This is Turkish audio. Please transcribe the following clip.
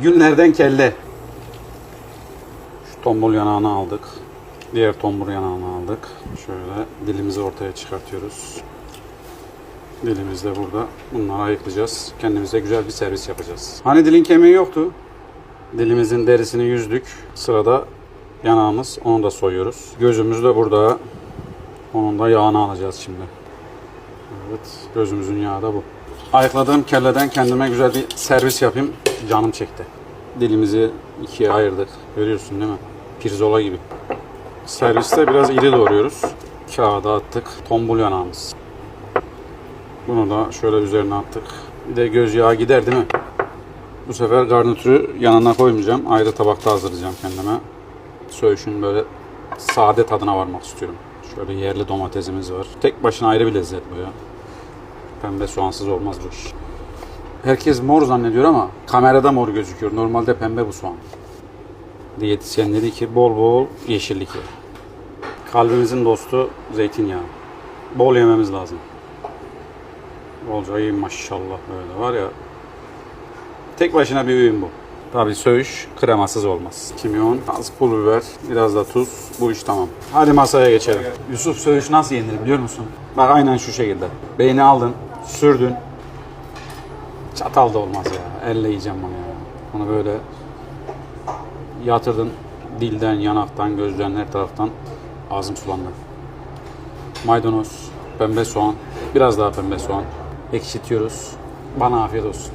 Günlerden kelle. Şu tombul yanağını aldık. Diğer tombul yanağını aldık. Şöyle dilimizi ortaya çıkartıyoruz. Dilimiz de burada. Bunları ayıklayacağız. Kendimize güzel bir servis yapacağız. Hani dilin kemiği yoktu. Dilimizin derisini yüzdük. Sırada yanağımız. Onu da soyuyoruz. Gözümüz de burada. Onun da yağını alacağız şimdi. Evet, gözümüzün yağı da bu. Ayıkladığım kelleden kendime güzel bir servis yapayım. Canım çekti. Dilimizi ikiye ayırdık. Görüyorsun değil mi? Pirzola gibi. Serviste biraz iri doğruyoruz. Kağıda attık. Tombul yanağımız. Bunu da şöyle üzerine attık. Bir de göz yağı gider değil mi? Bu sefer garnitürü yanına koymayacağım. Ayrı tabakta hazırlayacağım kendime. Söğüşün böyle sade tadına varmak istiyorum. Şöyle yerli domatesimiz var. Tek başına ayrı bir lezzet bu ya. Pembe soğansız olmaz bu iş. Herkes mor zannediyor ama kamerada mor gözüküyor. Normalde pembe bu soğan. Diyetisyen dedi ki bol bol yeşillik ye. Kalbimizin dostu zeytinyağı. Bol yememiz lazım. Bolca yiyin maşallah böyle var ya. Tek başına bir öğün bu. Tabii söğüş kremasız olmaz. Kimyon, az pul biber, biraz da tuz. Bu iş tamam. Hadi masaya geçelim. Yusuf söğüş nasıl yenir biliyor musun? Bak aynen şu şekilde. Beyni aldın, sürdün. Çatal da olmaz ya. Elle yiyeceğim bunu ya. Bunu böyle yatırdın. Dilden, yanaktan, gözden, her taraftan ağzım sulandı. Maydanoz, pembe soğan, biraz daha pembe soğan ekşitiyoruz. Bana afiyet olsun.